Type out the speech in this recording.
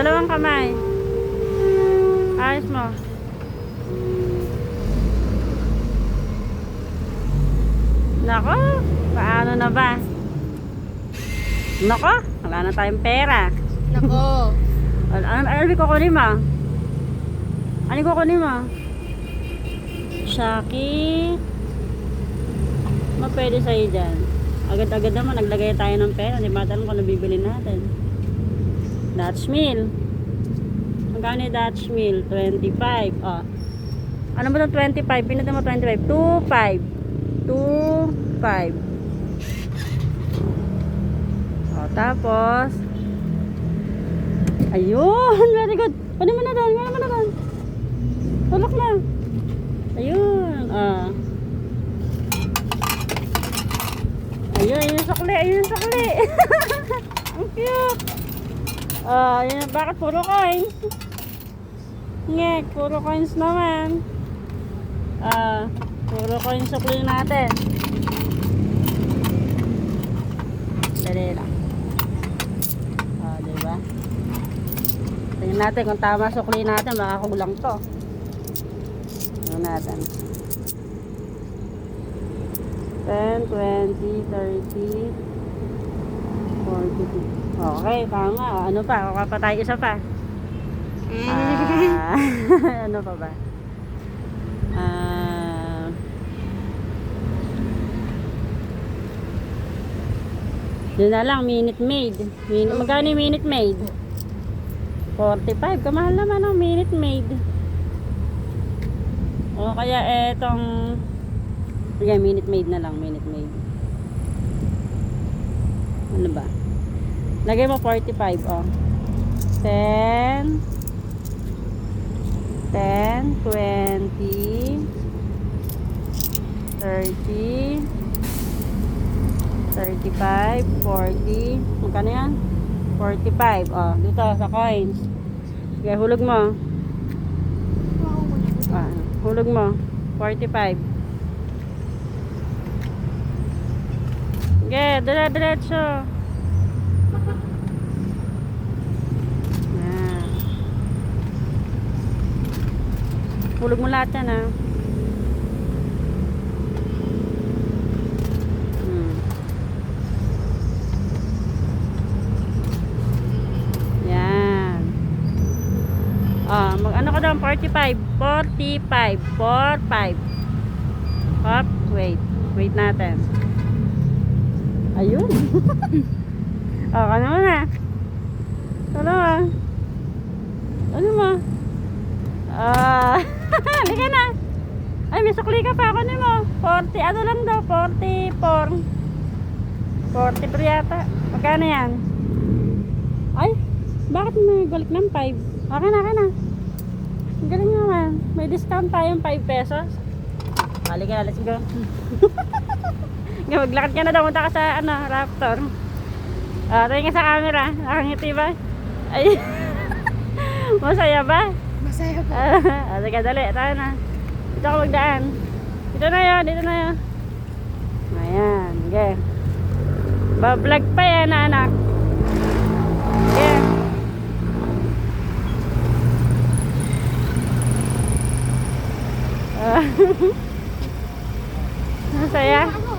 Dalawang kamay. Ayos mo. Nako, paano na ba? Nako, wala na tayong pera. Nako. Ano, ano, ano kukunin mo? Ano kukunin mo? Shaki. Ano pwede sa'yo dyan? Agad-agad naman, naglagay tayo ng pera. Di ba tanong kung ano bibili natin? Dutch meal. Magkano yung Dutch meal? 25. Oh. Ano ba itong 25? Pinutin mo 25. 2, 5. 2, 5. Oh, tapos, Ayun, very good. Kunin mo na doon, kunin mo na doon. Tulok na. Ayun, ah. Ayun, ayun yung sukli, ayun yung sukli. Ang cute. Ah, ayun, bakit puro coins? Ngek, puro coins naman. Ah, puro coins sukli natin. Dali lang. Ah, di ba? Tingnan natin kung tama sukli natin, baka kulang to. Tingnan natin. 10, 20, 30, 40. Okay, tama. Ano pa? Kuha pa tayo isa pa. Ah, ano pa ba? Ah, yun na lang, minute maid. Minute, magkano yung minute maid? 45. Kamahal naman ang minute maid. O kaya etong Sige, minute maid na lang, minute maid. Ano ba? Lagay mo 45, oh. 10 10 20 30 35 40 Magkano yan? 45, oh. Dito sa coins. Sige, hulog mo. Ah, hulog mo. 45. Sige, dire-diretso. Yan. Hulog mo lahat yan, ha. Hmm. Yan. Ah, mag ano ka daw? 45. 45. 45. Hop, wait. Wait natin. Ayun. oh, ano mo na? Ano mo? Ano mo? Ah, halika na. Ay, may sukli ka pa. Ano mo? 40, ano lang daw? 44. 43 yata. Magkano yan? Ay, bakit may balik ng 5? Okay na, okay na. Ang galing naman. May discount tayong 5 pesos. Halika na, let's go. Maglakad ka na daw. Punta ka sa, ano, Raptor. Ah, tingin ka sa camera. Nakangiti ba? Ay. Masaya ba? Masaya po. Ah, sige, dali. Tayo na. Dito ka magdaan. Dito na yun. Dito na yun. Ayan. Okay. Ba-vlog pa yan, anak. Okay. Ah. Masaya?